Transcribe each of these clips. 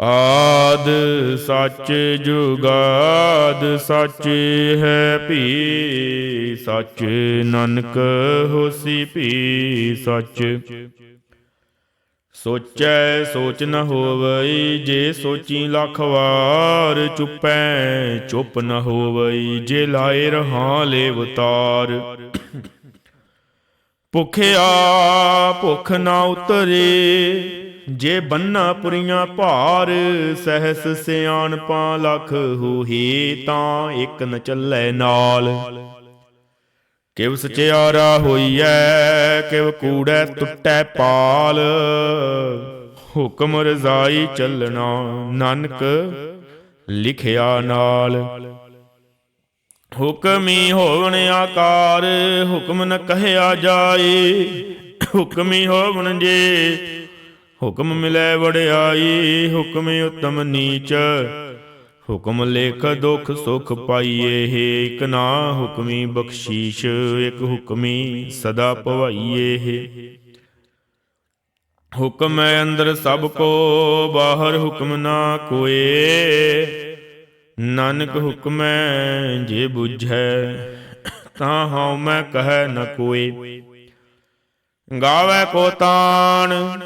ਆਦ ਸੱਚ ਜੁਗਾਦ ਸੱਚ ਹੈ ਭੀ, ਸੱਚ ਨਾਨਕ ਹੋਸੀ ਭੀ, ਸੱਚ। ਸੋਚੈ ਸੋਚ ਨ ਹੋਵਈ, ਜੇ ਸੋਚੀ ਲੱਖ ਵਾਰ ਚੁੱਪੈ, ਚੁੱਪ ਨ ਹੋਵਈ, ਜੇ ਲਾਏ ਰਹਾ ਲੇਵਤਾਰ ਭੁਖਿਆ ਭੁਖ ਨਾ ਉਤਰੇ ਜੇ ਬੰਨਾ ਪੁਰੀਆਂ ਭਾਰ, ਸਹਸ ਸਿਆਣਪਾਂ ਲਖ ਹੋਹੀ, ਤਾਂ ਇੱਕ ਨ ਚੱਲੇ ਨਾਲ। ਕਿਵ ਸਚਿਆਰਾ ਹੋਈਐ, ਕਿਵ ਕੂੜੈ ਟੁੱਟੈ ਪਾਲ। ਹੁਕਮ ਰਜ਼ਾਈ ਚੱਲਣਾ ਨਾਨਕ ਲਿਖਿਆ ਨਾਲ। ਹੁਕਮੀ ਹੋਵਣ ਆਕਾਰ, ਹੁਕਮ ਨ ਕਹਿਆ ਜਾਏ। ਹੁਕਮੀ ਹੋਵਣ ਜੇ ਹੁਕਮ ਮਿਲੈ ਵਡਿਆਈ, ਹੁਕਮ ਉਤਮ ਨੀਚ। ਹੁਕਮ ਲੇਖ ਦੁਖ ਸੁਖ ਪਾਈਏ, ਹੈ ਇਕ ਨਾ ਹੁਕਮੀ ਬਖਸ਼ੀਸ਼, ਇਕ ਹੁਕਮੀ ਸਦਾ ਭਵਾਈਏ ਹੈ। ਹੁਕਮ ਹੈ ਅੰਦਰ ਸਭ ਕੋ, ਬਾਹਰ ਹੁਕਮ ਨਾ ਕੋਏ। ਨਾਨਕ ਹੁਕਮ ਹੈ ਜੇ ਬੁਝੈ, ਤਾਂ ਹਉ ਮੈਂ ਕਹੈ ਨ ਕੋਏ। ਗਾਵੇ ਕੋ ਤਾਣ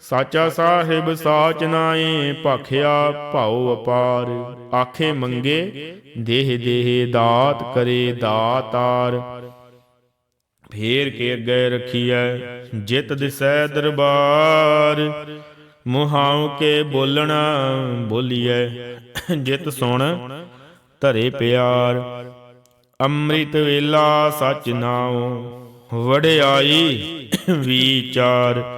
ਸਾਚਾ ਸਾਹਿਬ ਸਾਚ ਨਾਏ ਭਾਖਿਆ ਭਾਉ ਅਪਾਰ। ਆਖੇ ਮੰਗੇ, ਦੇਹ ਦੇਹ ਦਾਤ ਕਰੇ ਦਾਤਾਰ। ਫੇਰ ਕੇ ਅੱਗੇ ਰਖੀਐ, ਜਿਤ ਦਿਸੈ ਦਰਬਾਰ। ਮੁਹਾਉ ਕੇ ਬੋਲਣਾ ਬੋਲੀਐ, ਜਿਤ ਸੁਣ ਧਰੇ ਪਿਆਰ। ਅੰਮ੍ਰਿਤ ਵੇਲਾ ਸਚ ਨਾਉ, ਵਡਿਆਈ ਵਿਚਾਰ।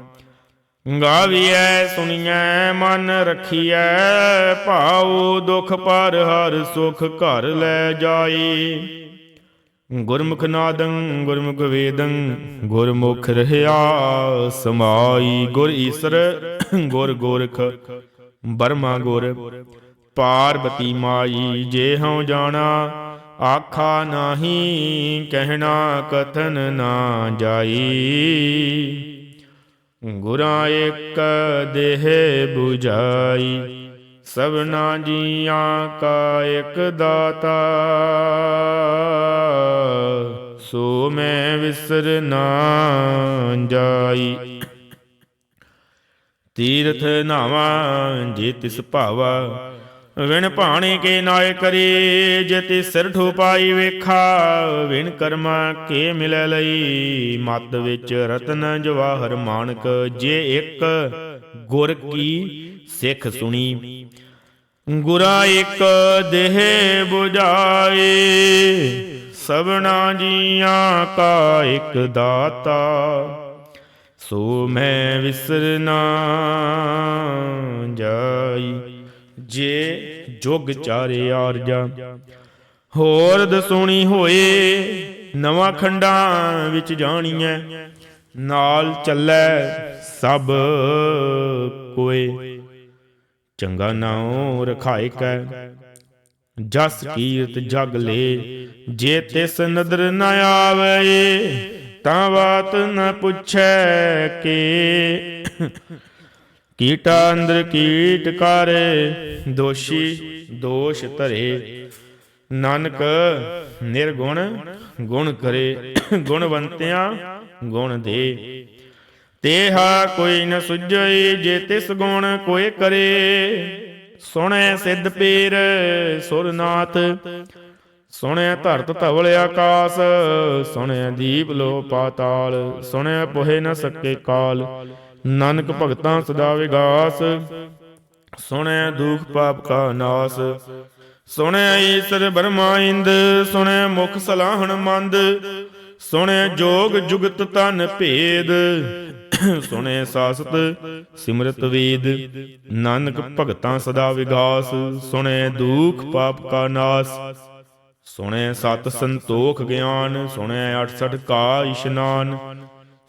ਗਾਵੀਐ, ਸੁਣੀਐ, ਮਨ ਰਖੀਐ, ਭਾਉ ਦੁਖ ਪਰ ਹਰ ਸੁਖ ਘਰ ਲੈ ਜਾਈ। ਗੁਰਮੁਖ ਨਾਦੰ, ਗੁਰਮੁਖ ਵੇਦੰ, ਗੁਰਮੁਖ ਰਹਿਆ, ਸਮਾਈ ਗੁਰ ਈਸਰ, ਗੁਰ ਗੋਰਖ, ਬਰਮਾ ਗੁਰ, ਪਾਰਬਤੀ ਮਾਈ, ਜੇ ਹਉ ਜਾਣਾ, ਆਖਾ ਨਾਹੀ, ਕਹਿਣਾ ਕਥਨ ਨਾ ਜਾਈ। ਗੁਰਾਂ ਇੱਕ ਦੇਹ 부ਝਾਈ ਸਭਨਾ ਜੀਆਂ ਕਾ ਇੱਕ ਦਾਤਾ। ਸੋ ਮੈਂ ਵਿਸਰ ਨਾ ਜਾਈ। ਤੀਰਥ ਨਾਵਾ ਜੇ ਤਿਸ ਭਾਵਾ ਵਿਣ ਭਾਣੇ ਕੇ ਨਾਏ ਕਰੀ, ਜੇ ਤਿਸ ਸਿਰ ਠੋਪਾਈ ਵੇਖਾ, ਵਿਣ ਕਰਮਾ ਕੇ ਮਿਲੈ ਲਈ? ਮਤ ਵਿੱਚ ਰਤਨ ਜਵਾਹਰ ਮਾਨਕ, ਜੇ ਇੱਕ ਗੁਰ ਕੀ ਸਿੱਖ ਸੁਣੀ। ਗੁਰਾ ਇੱਕ ਦੇਹ 부ਝਾਏ ਸਭਨਾ ਜੀਆਂ ਕਾ ਇੱਕ ਦਾਤਾ। ਸੋ ਮੈਂ ਵਿਸਰਨਾ ਜਾਈ। ਜੇ ਜੁਗ ਚਾਰੇ ਆਰਜਾ। ਹੋਰ ਦਸੂਣੀ ਹੋਏ, ਨਵਾਂ ਖੰਡਾਂ ਵਿੱਚ ਜਾਣੀਐ। ਨਾਲ ਚੱਲੈ ਸਭ ਕੋਏ। ਚੰਗਾ ਨਾਉ ਰਖਾਇ ਕੈ ਜਸ ਕੀਰਤ ਜਗ ਲੇ। ਜੇ ਤਿਸ ਨਦਰ ਨ ਆਵੇ, ਤਾਂ ਬਾਤ ਨ ਪੁੱਛੈ ਕੇ। ਕੀਟਾ ਅੰਦਰ ਕੀਟ ਕਰੇ, ਦੋਸ਼ੀ ਦੋਸ਼ ਧਰੇ। ਨਾਨਕ ਨਿਰਗੁਣ ਗੁਣ ਕਰੇ, ਗੁਣਵੰਤਿਆਂ ਗੁਣ ਦੇ। ਤੇਹਾ ਕੋਈ ਨ ਸੁਝਈ ਜੇ ਤਿਸ ਗੁਣ ਕੋਏ ਕਰੇ। ਸੁਣੈ ਸਿੱਧ ਪੀਰ ਸੁਰਨਾਥ ਸੁਣਿਆ ਧਰਤ ਧਵਲ ਆਕਾਸ ਸੁਣਿਆ ਦੀਪ ਲੋ ਪਾਤਾਲ ਸੁਣਿਆ ਪੋਹੇ ਨ ਸਕੇ ਕਾਲ। ਨਾਨਕ ਭਗਤਾਂ ਸਦਾ ਵਿਗਾਸ। ਸੁਣੈ ਦੁਖ ਪਾਪ ਕਾ ਨਾਸ। ਸੁਣੈ ਈਸਰ ਬਰਮਾ ਇੰਦ ਸੁਣਿਆ ਮੁਖ ਸਲਾਹਣ ਮੰਦ। ਸੁਣੈ ਜੋਗ ਜੁਗਤ ਤਨ ਭੇਦ। ਸੁਣਿਆ ਸਾਸਤ ਸਿਮਰਤ ਵੇਦ। ਨਾਨਕ ਭਗਤਾਂ ਸਦਾ ਵਿਗਾਸ। ਸੁਣਿਆ ਦੁਖ ਪਾਪ ਕਾ ਨਾਸ। ਸੁਣਿਆ ਸਤ ਸੰਤੋਖ ਗਿਆਨ। ਸੁਣਿਆ 68 ਕਾ ਇਸ਼ਨਾਨ।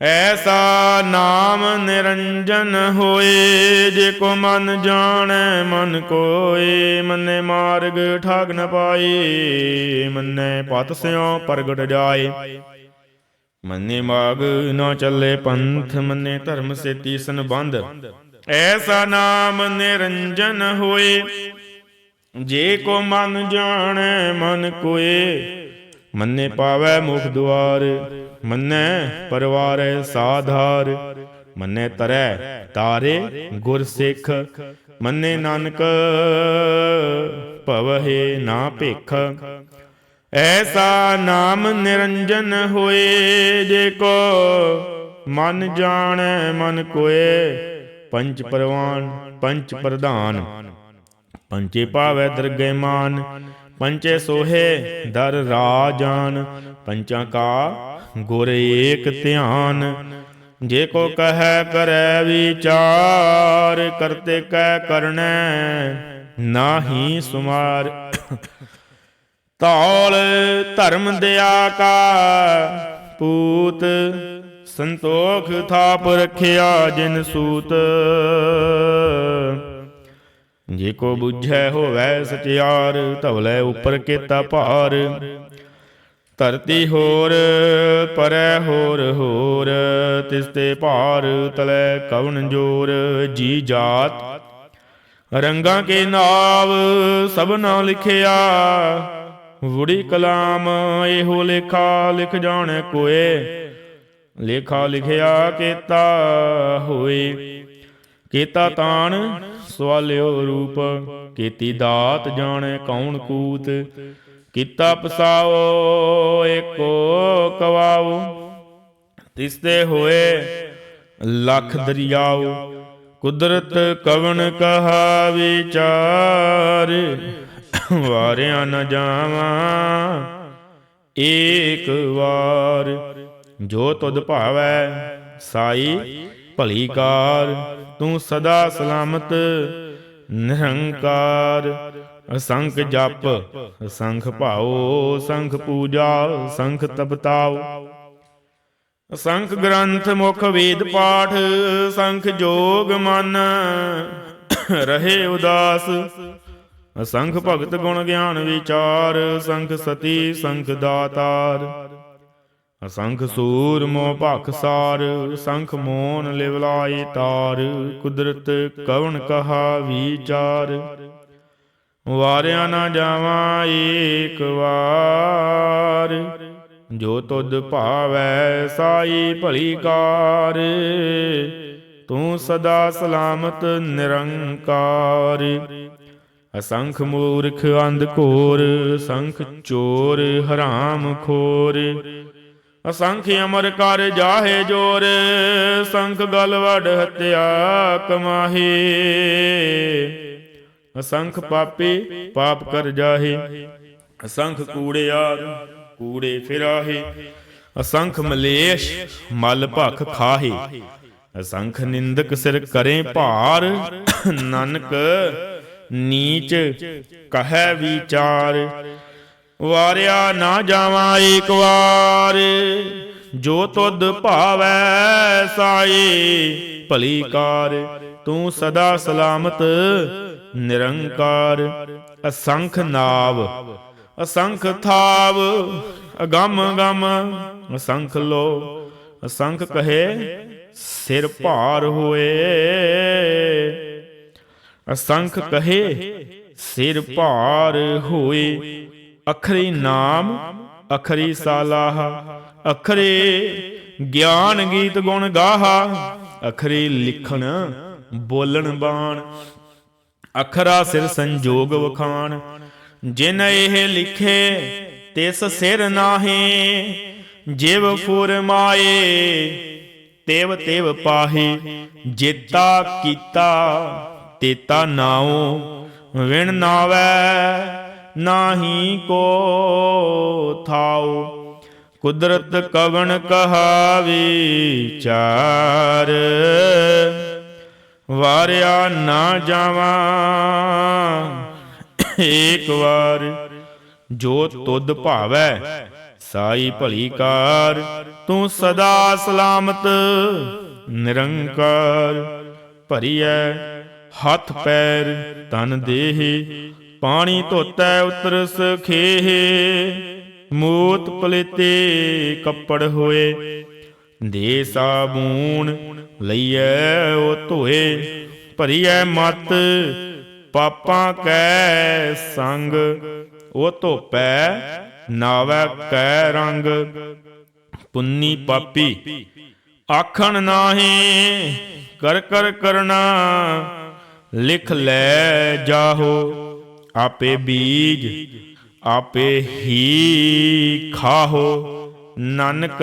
ਐਸਾ ਨਾਮ ਨਿਰੰਜਨ ਹੋਏ ਜੇ ਕੋ ਮਨ ਜਾਣੈ, ਮਨ ਕੋਏ, ਮੰਨੇ ਮਾਰਗ ਠਾਗ ਨ ਪਾਏ, ਮੰਨੇ ਪਤ ਸਿਓ ਪ੍ਰਗਟ ਜਾਏ। ਮੰਨੇ ਮਾਗ ਨਾ ਚੱਲੇ ਪੰਥ, ਮੰਨੇ ਧਰਮ ਸੇਤੀ ਸੰਬੰਧ। ਐਸਾ ਨਾਮ ਨਿਰੰਜਨ ਹੋਏ ਜੇ ਕੋ ਮਨ ਜਾਣੈ, ਮਨ ਕੋਏ, ਮੰਨੇ ਪਾਵੈ ਮੁਖ ਦੁਆਰ। ਮੰਨੈ ਪਰਵਾਰੈ ਸਾਧਾਰ। ਮੰਨੇ ਤਰੈ ਤਾਰੇ ਗੁਰ ਸਿੱਖ। ਮੰਨੇ ਨਾਨਕ ਭਵਹਿ ਨਾ ਭਿਖ। ਐਸਾ ਨਾਮ ਨਿਰੰਜਨ ਹੋਏ ਜੇ ਕੋ ਮਨ ਜਾਣੈ ਮਨ ਕੋਏ। ਪੰਚ ਪਰਵਾਨ ਪੰਚ ਪ੍ਰਧਾਨ। ਪੰਚੇ ਪਾਵੈ ਦਰਗਹਿ ਮਾਨ। ਪੰਚੇ ਸੋਹੇ ਦਰ ਰਾਜਾਨ ਪੰਚਾਂ ਕਾ ਗੁਰ ਏਕ ਧਿਆਨ, ਜੇ ਕੋ ਕਹੈ ਕਰੈ ਵਿਚਾਰ, ਕਰਤੇ ਕੈ ਕਰਣੈ ਨਾਹੀ ਸੁਮਾਰ। ਧੌਲ ਧਰਮ ਦਿਆ ਕਾ, ਪੂਤ ਸੰਤੋਖ ਥਾਪ ਰਖਿਆ ਜਿਨ ਸੂਤ। ਜੇ ਕੋ ਬੁਝੈ ਹੋਵੈ ਸਚਿਆਰ, ਧਵਲੇ ਉਪਰ ਕੀਤਾ ਭਾਰ। ਧਰਤੀ ਹੋਰ, ਪਰੈ ਹੋਰ ਹੋਰ, ਤਿਸ ਤੇ ਭਾਰ ਤਲੇ ਕਵਨ ਜੋਰ, ਜੀ ਜਾਤ। ਰੰਗਾਂ ਕੇ ਨਾਵ ਸਭਨਾ ਲਿਖਿਆ, ਵੁੜੀ ਕਲਾਮ ਇਹੋ ਲੇਖਾ ਲਿਖ ਜਾਣੈ ਕੋਏ। ਲੇਖਾ ਲਿਖਿਆ ਕੀਤਾ ਹੋਏ, ਕੀਤਾ ਤਾਣ ਸਵਾਲਿਓ ਰੂਪ, ਕੀਤੀ ਦਾਤ ਜਾਣੈ ਕੌਣ ਕੂਤ। ਕੀਤਾ ਪਸਾਓ, ਏਕੋ ਕਵਾਓ। ਤਿਸ ਹੋਏ ਲੱਖ ਦਰਿਆਓ, ਕੁਦਰਤ ਕਵਨ ਕਹਾ ਵਿਚਾਰ ਵਾਰਿਆ ਨ ਜਾਵਾਂ, ਏਕ ਵਾਰ। ਜੋ ਤੁਧ ਭਾਵੈ, ਸਾਈ ਭਲੀ ਕਾਰ। ਤੂੰ ਸਦਾ ਸਲਾਮਤ, ਨਿਰੰਕਾਰ। ਅਸੰਖ ਜਪ, ਅਸੰਖ ਭਾਉ ਸੰਖ ਪੂਜਾ ਸੰਖ ਤਪਤਾਉ। ਅਸੰਖ ਗ੍ਰੰਥ ਮੁਖ ਵੇਦ ਪਾਠ ਸੰਖ ਜੋਗ ਮਨ, ਰਹੇ ਉਦਾਸ। ਅਸੰਖ ਭਗਤ ਗੁਣ ਗਿਆਨ ਵਿਚਾਰ ਸੰਖ ਸਤੀ ਸੰਖ ਦਾਤਾਰ। ਅਸੰਖ ਸੂਰ ਮੋਹ ਭਖ ਸਾਰ ਸੰਖ ਮੋਨ ਲਿਵਲਾਏ ਤਾਰ। ਕੁਦਰਤ ਕਵਣ ਕਹਾ ਵਿਚਾਰ। ਵਾਰਿਆ ਨਾ ਜਾਵਾਂ ਏਕ ਵਾਰ। ਜੋ ਤੁਧ ਭਾਵੈ ਸਾਈ ਭਲੀ ਕਾਰ, ਤੂੰ ਸਦਾ ਸਲਾਮਤ ਨਿਰੰਕਾਰ। ਅਸੰਖ ਮੂਰਖ ਅੰਧ ਕੋਰ ਸੰਖ ਚੋਰ ਹਰਾਮ ਖੋਰ। ਅਸੰਖ ਅਮਰ ਕਰ ਜਾਹੇ ਜੋਰ, ਸੰਖ ਗਲ ਵਡ ਹਤਿਆ ਕਮਾਹੇ। ਅਸੰਖ ਪਾਪੇ ਪਾਪ ਕਰ ਜਾਹੇ। ਅਸੰਖ ਕੂੜਿਆਰ ਕੂੜੇ ਫਿਰਾਹੇ। ਅਸੰਖ ਮਲੇਸ਼ ਮਲ ਭਖ ਖਾਹੇ। ਅਸੰਖ ਨਿੰਦਕ ਸਿਰ ਕਰੇ ਭਾਰ। ਨਾਨਕ ਨੀਚ ਕਹੈ ਵਿਚਾਰ। ਵਾਰਿਆ ਨਾ ਜਾਵਾਂ ਏਕ ਵਾਰ। ਜੋ ਤੁਧ ਭਾਵੈ ਸਾਈ ਭਲੀ ਕਾਰ। ਤੂੰ ਸਦਾ ਸਲਾਮਤ ਨਿਰੰਕਾਰ, ਅਸੰਖ ਨਾਵ, ਅਸੰਖ ਥਾਵ, ਅਗੰਮ ਗਮ, ਅਸੰਖ ਲੋ, ਅਸੰਖ ਕਹੇ, ਸਿਰ ਭਾਰ ਹੋਏ। ਅਸੰਖ ਕਹੇ, ਸਿਰ ਭਾਰ ਹੋਏ। ਅਖਰੀ ਨਾਮ, ਅਖਰੀ ਸਾਲਾਹ, ਅਖਰੇ ਗਿਆਨ ਗੀਤ ਗੁਣ ਗਾਹਾ, ਅਖਰੀ ਲਿਖਣ ਬੋਲਣ ਬਾਣ। ਅਖਰਾ ਸਿਰ ਸੰਜੋਗ ਵਖਾਣ, ਜਿਨ ਇਹ ਲਿਖੇ, ਤਿਸ ਸਿਰ ਨਾਹੀ, ਜਿਵ ਫੁਰਮਾਏ ਤੇਵ ਤੇਵ ਪਾਹੇ, ਜੇਤਾ ਕੀਤਾ, ਤੇਤਾ ਨਾਉ, ਵਿਣ ਨਾਵੈ, ਨਾਹੀ ਕੋ ਥਾਉ। ਕੁਦਰਤ ਕਵਣ ਕਹਾ ਵਿਚਾਰ ਵਾਰਿਆ ਨਾ ਜਾਵਾਂ। ਏਕ ਵਾਰ ਜੋ ਤੁਧ ਭਾਵੈ, ਸਾਈ ਭਲੀ ਕਾਰ। ਤੂੰ ਸਦਾ ਸਲਾਮਤ, ਨਿਰੰਕਾਰ। ਭਰੀਐ ਹੱਥ ਪੈਰ, ਤਨ ਦੇਹ। ਪਾਣੀ ਧੋਤੈ ਉਤਰ ਸਖੇਹ ਮੂਤ ਪਲੇਤੇ, ਕੱਪੜ ਹੋਏ। ਦੇ ਸਾਬੂਨ ਲਈਐ ਉਹ ਧੋਏ, ਭਰੀਐ ਮਤ, ਪਾਪਾਂ ਕੈ ਸੰਗ, ਉਹ ਧੋਪੈ, ਨਾਵੈ ਕੈ ਰੰਗ। ਪੁੰਨੀ ਪਾਪੀ, ਆਖਣ ਨਾਹੀ, ਕਰ ਕਰ ਕਰਨਾ ਲਿਖ ਲੈ ਜਾਹੋ, ਆਪੇ ਬੀਜ, ਆਪੇ ਹੀ ਖਾਹੋ। ਨਾਨਕ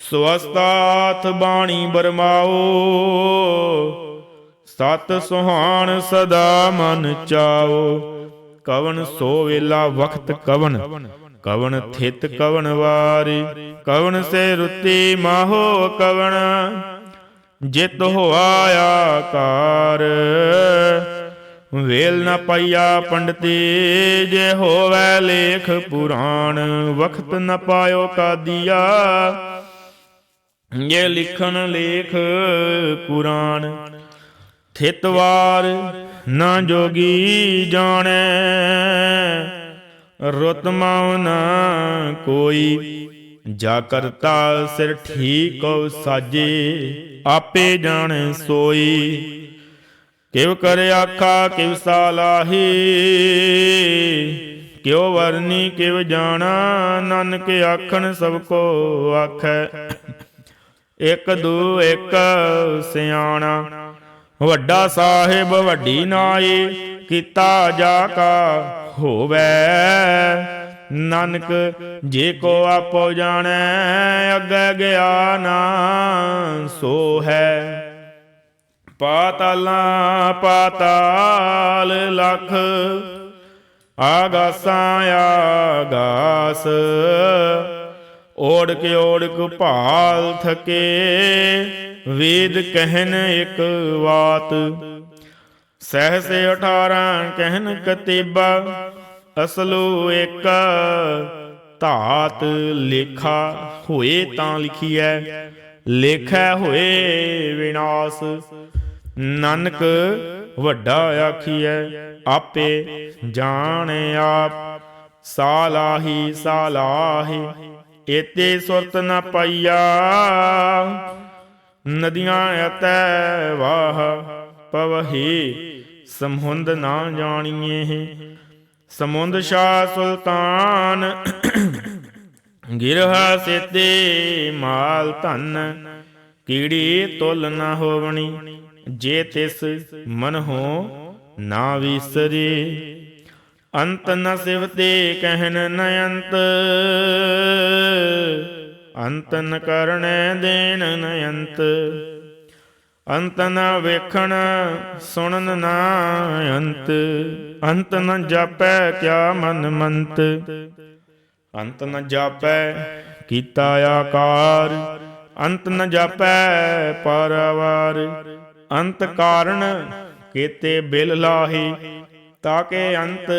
ਸਵਸਤਾਥ ਬਾਣੀ ਬਰਮਾਓ। ਸਤ ਸੁਹਾਣ ਸਦਾ ਮਨ ਚਾਓ। ਕਵਨ ਸੋ ਵੇਲਾ ਵਖਤ ਕਵਨ ਕਵਨ ਥਿਤ ਕਵਨ ਵਾਰੀ। ਕਵਨ ਸੇ ਰੁੱਤੀ ਮਾਹੋ ਕਵਨ ਜਿਤ ਹੋਆ ਆਕਾਰ। ਵੇਲ ਨ ਪਈਆ ਪੰਡਤੀ, ਜੇ ਹੋਵੇ ਲੇਖ ਪੁਰਾਣ। ਵਖਤ ਨ ਪਾਇਓ ਕਾਦੀਆ। ਇਹ ਲਿਖਣ ਲੇਖ ਕੁਰਾਨ ਥਿਤਵਾਰ ਨਾ ਜੋਗੀ ਜਾਣੈ ਰਤਮਾਉ ਨਾ ਕੋਈ, ਜਾ ਕਰਤਾ ਸਿਰ ਠੀਕ ਸਾਜੇ, ਆਪੇ ਜਾਣੈ ਸੋਈ। ਕਿਵ ਕਰ ਆਖਾ ਕਿਵ ਸਾਲਾਹੀ, ਕਿਉ ਵਰਨੀ ਕਿਵ ਜਾਣਾ, ਨਾਨਕ ਆਖਣ ਸਭ ਕੋ ਆਖੈ। ਇਕ ਦੂ ਇਕ ਸਿਆਣਾ। ਵੱਡਾ ਸਾਹਿਬ ਵੱਡੀ ਨਾਈ, ਕੀਤਾ ਜਾ ਕਾ ਹੋਵੇ। ਨਾਨਕ ਜੇ ਕੋ ਆਪੋ ਜਾਣੈ, ਅੱਗੇ ਗਿਆ ਨਾ ਸੋ ਹੈ ਪਾਤਾਲਾਂ, ਪਾਤਾਲ ਲਖ, ਆਗਾਸਾਂ, ਆਗਾਸ। ਓੜਕ ਓੜਕ ਭਾਲ ਥਕੇ, ਵੇਦ ਕਹਿਨ ਇੱਕ ਬਾਤ ਸਹਸ 18 ਕਹਿਨ ਕਤੀਬਾ, ਅਸਲੂ ਇੱਕ ਧਾਤ ਲੇਖਾ ਹੋਏ ਤਾਂ ਲਿਖੀਐ, ਲੇਖੈ ਹੋਏ ਵਿਨਾਸ਼। ਨਾਨਕ ਵੱਡਾ ਆਖੀਐ, ਆਪੇ ਜਾਣ ਆਪ, ਸਾਲਾਹੀ ਸਾਲਾਹੀ। ਏਤੇ ਸੁਰਤ ਨ ਪਾਈਆ। ਨਦੀਆਂ ਅਤੈ ਵਾਹ ਪਵਹੀ, ਸਮੁੰਦ ਨਾ ਜਾਣੀਏ। ਸਮੁੰਦ ਸ਼ਾਹ ਸੁਲਤਾਨ ਗਿਰਹਾ ਸੇਤੇ ਮਾਲ ਧਨ, ਕੀੜੀ ਤੁਲ ਨਾ ਹੋਵਣੀ। ਜੇ ਤਿਸ ਮਨ ਹੋ ਨਾ ਵਿਸਰੇ ਅੰਤ ਨ ਸਿਵਤੇ ਕਹਿਨ ਨ ਅੰਤ ਅੰਤ ਨ ਕਰਣੈ ਦੇਨ ਨ ਅੰਤ ਅੰਤ ਨ ਵੇਖਣ ਸੁਣਨ ਨਾ ਅੰਤ। ਅੰਤ ਨ ਜਾਪੈ ਕਿਆ ਮਨ ਮੰਤ। ਅੰਤ ਨ ਜਾਪੈ ਕੀਤਾ ਆਕਾਰ। ਅੰਤ ਨ ਜਾਪੈ ਪਰਵਾਰ। ਅੰਤ ਕਾਰਨ ਕੀਤੇ ਬਿਲ ਲਾਹੀ। ਤਾਕੇ ਅੰਤ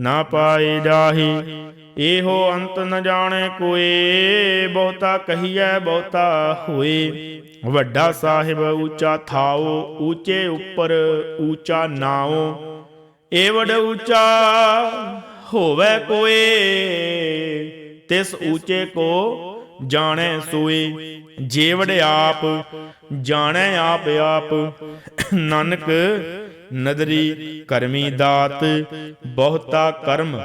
ਨਾ ਪਾਏ ਜਾਹੀ। ਇਹੋ ਅੰਤ ਨ ਜਾਣੇ ਕੋਏ, ਬਹੁਤਾ ਕਹੀਐ ਬਹੁਤਾ ਹੋਏ। ਵੱਡਾ ਸਾਹਿਬ ਉੱਚਾ ਥਾਓ, ਉੱਚੇ ਉੱਪਰ ਉੱਚਾ ਨਾਓ ਏਵੜ ਉੱਚਾ ਹੋਵੇ ਕੋਏ, ਤਿਸ ਉੱਚੇ ਕੋ ਜਾਣੈ ਸੋਏ। ਜੇਵੜ ਆਪ, ਜਾਣੈ ਆਪ ਆਪ। ਨਾਨਕ ਨਦਰੀ ਕਰਮੀ ਦਾਤ, ਬਹੁਤਾ ਕਰਮ।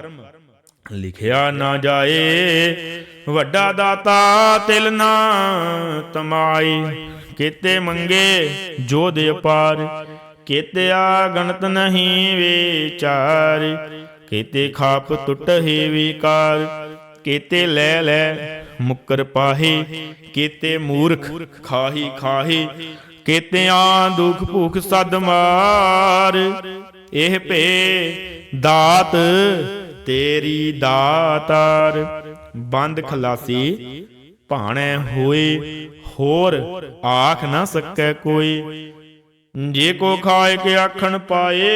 ਲਿਖਿਆ ਨਾ ਜਾਏ, ਵੱਡਾ ਦਾਤਾ ਤਿਲ ਨਾ ਤਮਾਈ। ਕੀਤੇ ਮੰਗੇ ਜੋਧ ਅਪਾਰ, ਕੀਤੇ ਆ ਗਣਤ ਨਹੀਂ ਵਿਚਾਰ। ਕੀਤੇ ਖਾਪ ਟੁੱਟਹੀ ਵਿਕਾਰ, ਕੀਤੇ ਲੈ ਲੈ ਮੁਕਰ ਪਾਹੀ। ਕੀਤੇ ਮੂਰਖ ਖਾਹੀ ਖਾਹੀ ਕੀਤਿਆਂ ਦੁਖ ਭੁਖ ਸਦ ਮਾਰ। ਇਹ ਭੇ ਦਾਤ, ਤੇਰੀ ਦਾਤਾਰ। ਬੰਦ ਖਲਾਸੀ, ਭਾਣੇ ਹੋਏ, ਹੋਰ ਆਖ ਨਾ ਸਕੈ ਕੋਈ। ਜੇ ਕੋ ਖਾਏ ਕੇ ਆਖਣ ਪਾਏ,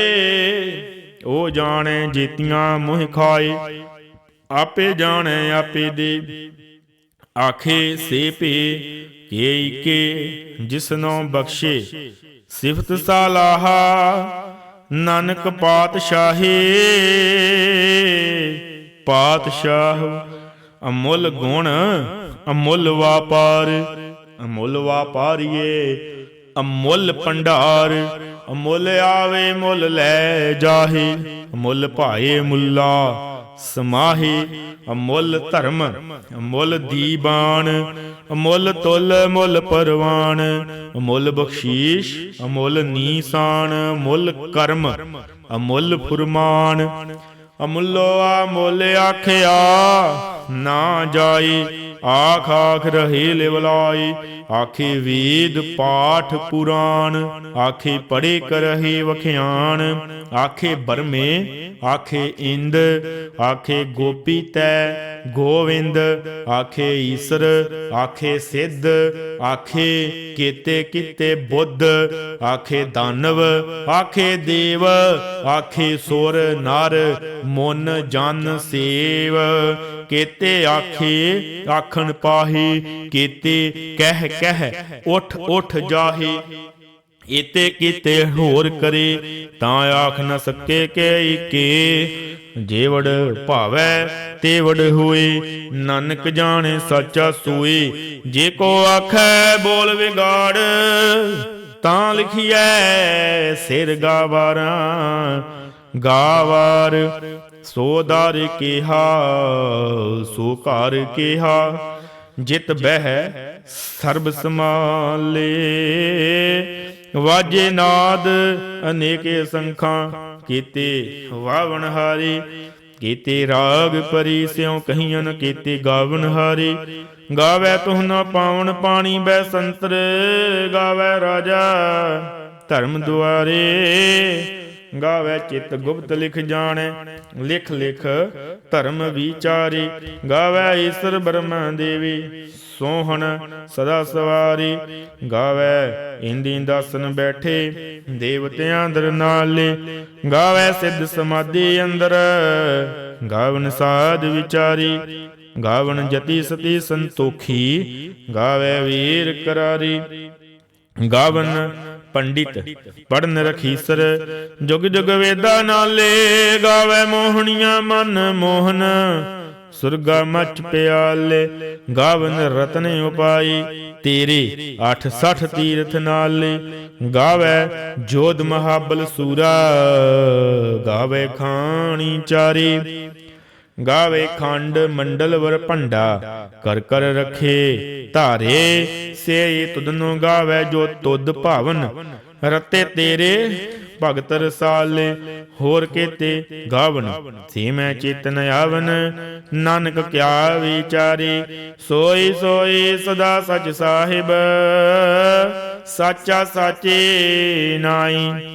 ਉਹ ਜਾਣੇ ਜੀਤੀਆਂ ਮੋਹ ਖਾਏ। ਆਪੇ ਜਾਣੇ, ਆਪੇ ਦੇ ਆਖੇ ਸੇ ਭੇ ਕੇ ਕੇ ਜਿਸਨੋ ਬਖਸ਼ੇ, ਸਿਫਤ ਸਾਲਾਹਾ, ਨਾਨਕ ਪਾਤਸ਼ਾਹੀ। ਪਾਤਸ਼ਾਹ, ਅਮੁੱਲ ਗੁਣ, ਅਮੁੱਲ ਵਾਪਾਰ, ਅਮੁੱਲ ਵਾਪਾਰੀਏ, ਅਮੁੱਲ ਭੰਡਾਰ, ਅਮੁੱਲ ਆਵੇ ਮੁੱਲ ਲੈ ਜਾਹੇ, ਅਮੁੱਲ ਭਾਏ ਮੁੱਲਾ। ਸਮਾਹੀ ਅਮੁੱਲ ਧਰਮ, ਅਮੁੱਲ ਦੀਬਾਨ, ਅਮੁੱਲ ਤੁਲ ਮੁੱਲ ਪਰਵਾਨ, ਅਮੁੱਲ ਬਖਸ਼ੀਸ਼, ਅਮੁੱਲ ਨੀਸਾਨ, ਅਮੁੱਲ ਕਰਮ, ਅਮੁੱਲ ਫੁਰਮਾਨ। ਅਮੁੱਲੋ ਆ ਮੁੱਲ ਆਖਿਆ, ਨਾ ਜਾਈ ਆਖ ਆਖ ਰਹੇ ਲਿਵਲਾਈ, ਆਖੇ ਵੇਦ ਪਾਠ ਪੁਰਾਣ, ਆਖੇ ਪੜੇ ਕਰਹੇ ਵਖਿਆਣ, ਆਖੇ ਬਰਮੇ, ਆਖੇ ਇੰਦ, ਆਖੇ ਗੋਪੀ ਤੈ, ਗੋਵਿੰਦ, ਆਖੇ ਈਸਰ, ਆਖੇ ਸਿੱਧ, ਆਖੇ ਕੀਤੇ ਕੀਤੇ ਬੁੱਧ, ਆਖੇ ਦਾਨਵ, ਆਖੇ ਦੇਵ, ਆਖੇ ਸੁਰ ਨਰ, ਮਨ ਜਨ ਸੇਵ। ਕੀਤੇ ਆਖੇ, ਆਖਣ ਪਾਹੀ, ਕੀਤੇ ਕਹਿ ਕਹਿ, ਉਠ ਉਠ ਜਾਹੇ। ਇਤੇ ਕੀਤੇ ਹੋਰ ਕਰੇ, ਤਾਂ ਆਖ ਨ ਸਕੇ ਕਿ ਈਕੇ ਜੇਵੜ ਭਾਵੈ, ਤੇਵੜ ਹੋਏ, ਨਾਨਕ ਜਾਣੇ ਸੱਚਾ ਸੋਏ। ਜੇ ਕੋ ਆਖੈ ਬੋਲ ਵਿਗਾੜ, ਤਾਂ ਲਿਖੀਐ ਸਿਰ ਗਾਵਾਰਾਂ। ਗਾਵਾਰ ਸੋ ਦਰ ਕਿਹਾ, ਸੋ ਘਰ ਕਿਹਾ, ਜਿਤ ਬਹਿ ਸਰਬ ਸਮਾਲੇ ਵਾਜੇ ਨਾਦ ਅਨੇਕੇ ਸੰਖਾਂ, ਕੀਤੇ ਵਾਵਣ ਹਾਰੀ, ਕੀਤੇ ਰਾਗ ਪਰੀ ਸਿਉ ਕਹੀਨ ਕੀਤੇ ਗਾਵਨ ਹਾਰੀ। ਗਾਵੇ ਤੁਹ ਨਾ ਪਾਵਨ ਪਾਣੀ ਬੈ ਸੰਤਰ, ਗਾਵੇ ਰਾਜਾ ਧਰਮ ਦੁਆਰੇ। ਗਾਵੇ ਚਿਤ ਗੁਪਤ ਲਿਖ ਜਾਣੈ, ਲਿਖ ਲਿਖ ਧਰਮ ਵਿਚਾਰੀ। ਗਾਵੇ ਈਸ਼ਰ ਬ੍ਰਹਮਾ ਦੇਵੀ, ਸੋਹਣ ਸਦਾ ਸਵਾਰੀ। ਗਾਵੇ ਇੰਦੀ ਦਸਨ ਬੈਠੇ, ਦੇਵਤਿਆਂ ਦਰ ਨਾਲੇ। ਗਾਵੇ ਸਿੱਧ ਸਮਾਧੀ ਅੰਦਰ, ਗਾਵਨ ਸਾਧ ਵਿਚਾਰੀ। ਗਾਵਨ ਜਤੀ ਸਤੀ ਸੰਤੋਖੀ, ਗਾਵੇ ਵੀਰ ਕਰਾਰੀ। ਗਾਵਨ ਪੰਡਿਤ ਪੜਨ ਰਖੀਸਰ ਜੁਗ ਜੁਗ ਵੇਦਾ ਨਾਲੇ ਗਾਵੇ ਮੋਹਣੀਆਂ ਮਨ ਮੋਹਨ। ਸੁਰਗਾ ਮਚ ਪਿਆਲੇ, ਗਾਵਨ ਰਤਨ ਉਪਾਈ, ਤੇਰੇ 860 ਤੀਰਥ ਨਾਲੇ ਗਾਵੇ ਜੋਧ ਮਹਾਬਲ ਸੂਰਾ। ਗਾਵੇ ਖਾਣੀ ਚਾਰੀ ਗਾਵੇ ਖੰਡ ਮੰਡਲ ਵਰ ਭੰਡਾ, ਕਰ ਕਰ ਰਖੇ ਧਾਰੇ ਸੇ ਤੁਧਨੋ ਗਾਵੇ ਜੋ ਤੁਧ ਭਾਵਨ। ਰਤੇ ਤੇਰੇ ਭਗਤ ਰਸਾਲੇ, ਹੋਰ ਕੇਤੇ ਗਾਵਨ। ਸੇ ਮੈਂ ਚੇਤਨ ਆਵਨ, ਨਾਨਕ ਕਿਆ ਵਿਚਾਰੀ। ਸੋਈ ਸੋਈ ਸਦਾ ਸਚ ਸਾਹਿਬ, ਸਾਚਾ ਸਾਚੇ ਨਾਈ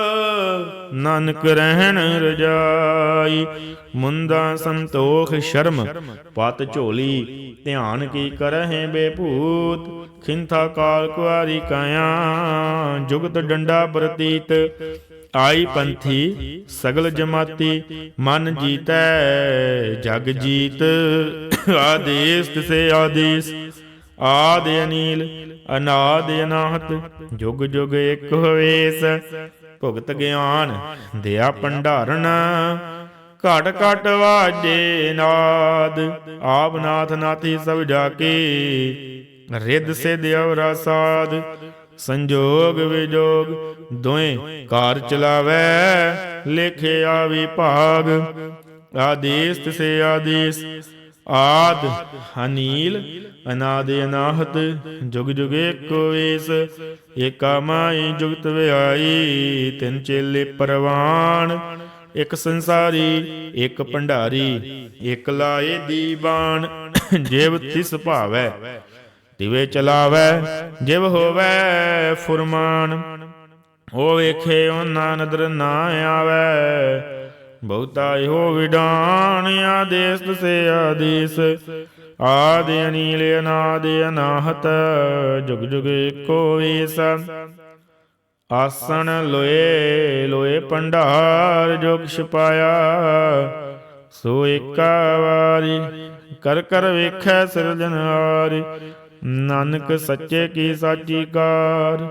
ਨਾਨਕ ਰਹਿਣ ਰਜਾਈ। ਮੁੰਦਾ ਸੰਤੋਖ ਸ਼ਰਮ, ਪਤ ਝੋਲੀ, ਧਿਆਨ ਕੀ ਕਰਹਿ ਬੇਭੂਤ। ਖਿੰਥਾ ਕਾਲ ਕੁਆਰੀ ਕਾਇਆ, ਜੁਗਤ ਡੰਡਾ ਪ੍ਰਤੀਤ। ਆਈ ਪੰਥੀ, ਸਗਲ ਜਮਾਤੀ, ਮਨ ਜੀਤੈ, ਜਗ ਜੀਤ। ਆਦੇਸ ਤਿਸੇ ਆਦੇਸ, ਆਦ ਅਨੀਲ, ਅਨਾਦ ਅਨਾਹਤ। ਜੁਗ ਜੁਗ ਇੱਕ ਹੋਵੇਸ ਭੁਗਤ ਗਿਆਨ, ਦਿਆ ਭੰਡਾਰਨ ਘਟ ਘਟ ਵਾਜੇ ਨਾਦ, ਆਪ ਨਾਥ ਨਾਥੀ ਸਭ ਜਾ ਕੇ ਰਿੱਧ ਸਿਧ ਅਵਰਾ ਸਾਧ, ਸੰਜੋਗ ਵਿਜੋਗ ਦੋਵੇਂ ਕਾਰ ਚਲਾਵੈ, ਲਿਖਿਆ ਵਿਭਾਗ। ਆਦੇਸ ਤਿਸੇ ਆਦੇਸ ਆਦ ਅਨੀਲ, ਅਨਾਦ ਅਨਾਹਤ, ਜੁਗ ਜੁਗ ਏਕੋ ਵੇਸ ਏਕਾ ਮਾਈ ਜੁਗਤ ਵਿਆਈ, ਤਿੰਨ ਚੇਲੇ ਪਰਵਾਨ ਇੱਕ ਸੰਸਾਰੀ, ਇੱਕ ਭੰਡਾਰੀ, ਇਕ ਲਾਏ ਦੀਵਾਨ, ਜਿਵ ਤਿਸ ਭਾਵੈ, ਤਿਵੇ ਚਲਾਵੈ, ਜਿਵ ਹੋਵੈ ਫੁਰਮਾਨ, ਉਹ ਵੇਖੇ ਉਹਨਾਂ ਨਦਰ ਨਾ ਆਵੈ ਬਹੁਤਾ ਇਹੋ ਵਿਡਾਨ ਆਦੇਸ ਸੇ ਆਦੇਸ। ਆਦਿ ਅਨੀਲ ਅਨਾਦ ਅਨਾਹਤ, ਜੁਗ ਜੁਗ ਏਕੋ ਵੇਸ। ਆਸਣ ਲੋਏ ਲੋਏ ਭੰਡਾਰ ਜੋ ਕਿਛ ਪਾਇਆ ਸੋ ਏਕਾ ਵਾਰੀ ਕਰ ਕਰ ਵੇਖੈ ਸਿਰਜਣਹਾਰੀ। ਨਾਨਕ ਸੱਚੇ ਕੀ ਸਾਚੀ ਕਾਰ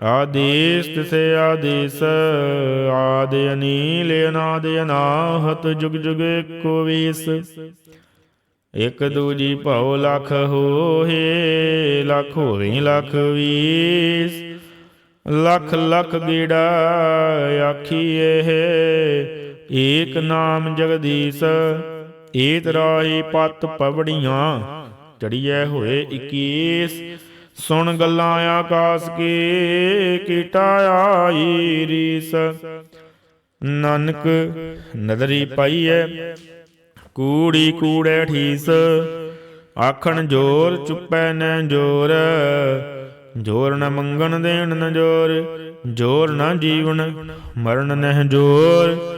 ਆਦੇਸ ਤਿਸੇ ਆਦੇਸ, ਆਦ ਅਨੀਲ, ਅਨਾਦ ਅਨਾਹਤ, ਜੁਗ ਜੁਗ ਏਕੋ ਵੇਸ। ਇਕ ਦੂਜੀ ਭਉ ਲਖ ਹੋਏ ਲਖ ਹੋਵੇ ਲਖ ਵੀਸ। ਲਖ ਲਖ ਗੀੜਾ ਆਖੀਏ ਏਕ ਨਾਮ ਜਗਦੀਸ਼, ਏਤ ਰਾਹੀ ਪਤ ਪਵੜੀਆਂ, ਚੜੀਐ ਹੋਏ 21 ਸੁਣ ਗੱਲਾਂ ਆਕਾਸ ਕੀ, ਕੀਟਾ ਆਈ ਰੀਸ। ਨਾਨਕ ਨਦਰੀ ਪਾਈਐ, ਕੂੜੀ ਕੂੜੇ ਠੀਸ। ਆਖਣ ਜੋਰ ਚੁੱਪੈ ਨੈ ਜੋਰ ਜੋਰ ਨ ਮੰਗਣ ਦੇਣ ਨ ਜੋਰ ਜੋਰ ਨ ਜੀਵਨ ਮਰਨ ਨਹਿ ਜੋਰ।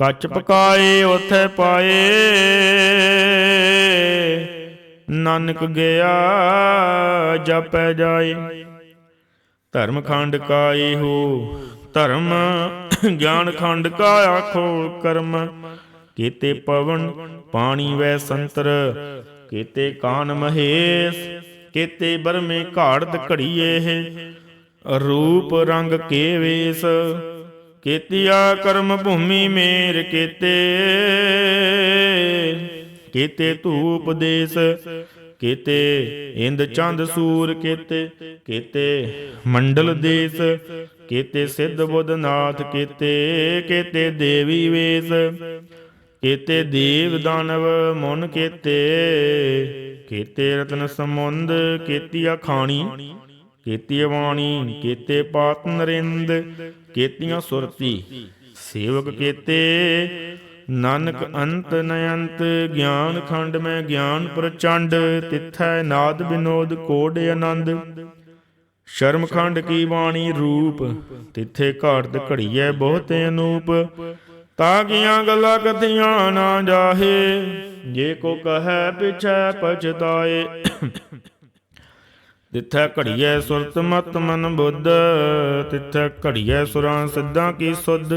ਕੱਚ ਪਕਾਏ, ਉਥੇ ਪਾਏ। ਨਾਨਕ ਗਿਆ, ਜਪੈ ਜਾਏ। ਧਰਮ ਖੰਡ ਕਾ ਇਹੋ ਧਰਮ ਗਿਆਨ ਖੰਡ ਕਾ ਆਖੋ ਕਰਮ। ਕੀਤੇ ਪਵਨ ਪਾਣੀ ਵੈ ਸੰਤਰ, ਕੀਤੇ ਕਾਨ ਮਹੇਸ਼, ਕੀਤੇ ਬਰਮੇ ਘਾੜਤ ਘੜੀਏ ਰੂਪ ਰੰਗ ਕੇ ਵੇਸ ਕੀਤਿਆ ਕਰਮ ਭੂਮੀ ਮੇਰ ਕੀਤੇ। ਕੀਤੇ ਧੂਪ ਦੇਸ, ਕੀਤੇ ਇੰਦ ਚੰਦ ਸੂਰ ਕੀਤੇ ਕੀਤੇ ਮੰਡਲ ਦੇਸ, ਕੀਤੇ ਸਿੱਧ ਬੁੱਧ ਨਾਥ ਕੀਤੇ ਕੀਤੇ ਦੇਵੀ ਵੇਸ, ਕੀਤੇ ਦੇਵ ਦਾਨਵ ਮਨ ਕੀਤੇ ਕੀਤੇ ਰਤਨ ਸਮੁੰਦ ਕੀਤੀ ਅਖਾਣੀ ਕੀਤੀ ਬਾਣੀ, ਕੀਤੇ ਪਾਤ ਨਰਿੰਦ ਕੀਤੀਆਂ ਸੁਰਤੀ। ਸੇਵਕ ਕੀਤੇ, ਨਾਨਕ ਅੰਤ ਨਯੰਤ, ਗਿਆਨ ਖੰਡ ਮੈਂ ਗਿਆਨ ਪ੍ਰਚੰਡ, ਤਿੱਥੈ ਨਾਦ ਬਿਨੋਦ ਕੋਡ ਆਨੰਦ। ਸ਼ਰਮ ਖੰਡ ਕੀ ਬਾਣੀ ਰੂਪ, ਤਿੱਥੇ ਘਾਟ ਘੜੀਐ ਬਹੁਤੇ ਅਨੂਪ। ਤਾਂ ਕੀਆਂ ਗੱਲਾਂ ਕਥੀਆਂ ਨਾ ਜਾਹੇ, ਜੇ ਕੋ ਕਹੈ ਪਿਛੈ ਪਛਤਾਏ। ਤਿੱਥੈ ਘੜੀਐ ਸੁਰਤ ਮਤ ਮਨ ਬੁੱਧ, ਤਿੱਥੈ ਘੜੀਐ ਸੁਰਾਂ ਸਿੱਧਾਂ ਕੀ ਸੁਧ।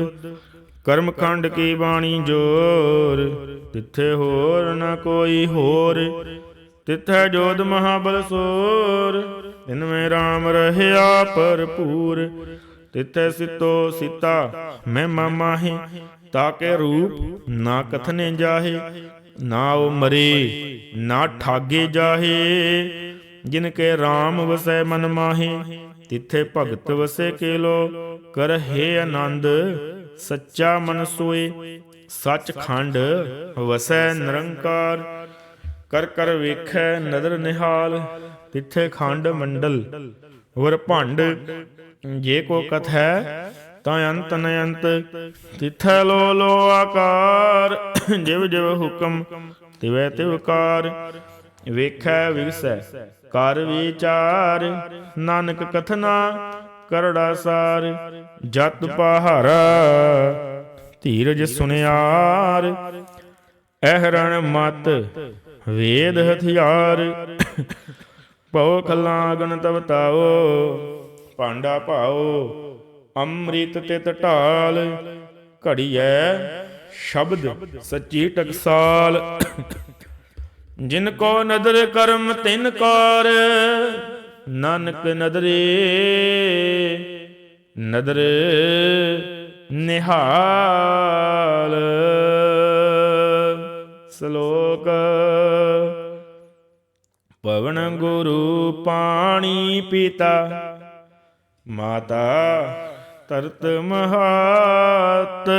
ਕਰਮ ਖੰਡ ਕੀ ਬਾਣੀ ਜੋਰ, ਤਿੱਥੇ ਹੋਰ ਨ ਕੋਈ ਹੋਰ। ਤਿੱਥੈ ਜੋਧ ਮਹਾਬਲ ਸੋਰ ਇਨ RAM ਰਹਿਆ ਭਰਪੂਰ। ਤਿੱਥੈ ਸਿਤੋ ਸੀਤਾ ਮੈਂ ਮਾਮਾਹੇ ਤਾਕੇ ਰੂਪ ਨਾ ਕਥਨੇ ਜਾਹੇ। ਨਾ ਉਹ ਮਰੇ, ਨਾ ਠਾਗੇ ਜਾਹੇ। ਜਿਨ ਕੇ RAM ਵਸੈ ਮਨ ਮਾਹੇ, ਤਿੱਥੇ ਭਗਤ ਵਸੇ ਕੇਲੋ, ਕਰਹਿ ਆਨੰਦ, ਸੱਚਾ ਮਨ ਸੋਏ ਸੱਚ ਖੰਡ ਵਸੈ ਨਿਰੰਕਾਰ, ਕਰ ਕਰ ਵੇਖੈ ਨਦਰ ਨਿਹਾਲ, ਤਿੱਥੇ ਖੰਡ ਮੰਡਲ ਵਰ ਭੰਡ, ਜੇ ਕੋ ਕਥੈ ਤਾਂ ਅੰਤ ਨ ਅੰਤ, ਤਿੱਥੈ ਲੋ ਲੋ ਆਕਾਰ, ਜਿਵ ਜਿਵ ਹੁਕਮ, ਤਿਵੈ ਤਿਵਕਾਰ ਵੇਖੈ ਵਿਗਸੈ। ਕਰ ਵਿਚਾਰ, ਨਾਨਕ ਕਥਨਾ ਕਰੜਾ ਸਾਰ, ਜਤ ਪਹਾਰਾ, ਧੀਰਜ ਸੁਨਿਆਰ, ਅਹਰਣ ਮਤ, ਵੇਦ ਹਥਿਆਰ ਪਉ ਖਲਾਗਣ ਤਵਤਾਓ ਭਾਂਡਾ ਭਾਓ ਅੰਮ੍ਰਿਤ ਤਿਤ ਢਾਲ, ਘੜੀਐ ਸ਼ਬਦ ਸੱਚੀ ਟਕਸਾਲ। ਜਿਨ ਕੋ ਨਦਰ ਕਰਮ ਤਿਨ ਕਾਰ, ਨਾਨਕ ਨਦਰੇ ਨਦਰ ਨਿਹਾਲ। ਸ਼ਲੋਕ, ਪਵਨ ਗੁਰੂ ਪਾਣੀ ਪੀਤਾ, ਮਾਤਾ ਤਰਤ ਮਹਾਤ।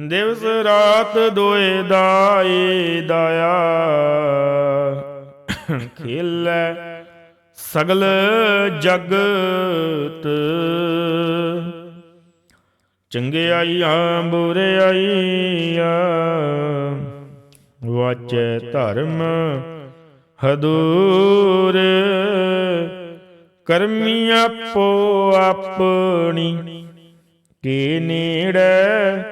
ਦਿਵਸ ਰਾਤ ਦੋਏ ਦਾਏ ਦਾਇਆ। ਖੇਲੇ ਸਗਲ ਜਗਤ। ਚੰਗਿਆਈਆਂ ਬੁਰਿਆਈਆਂ ਵਾਚੈ ਧਰਮ ਹਦੂਰ। ਕਰਮੀ ਆਪੋ ਆਪਣੀ। ਕੇ ਨੇੜੇ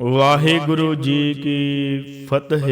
ਵਾਹਿਗੁਰੂ ਜੀ ਕੀ ਫਤਿਹ।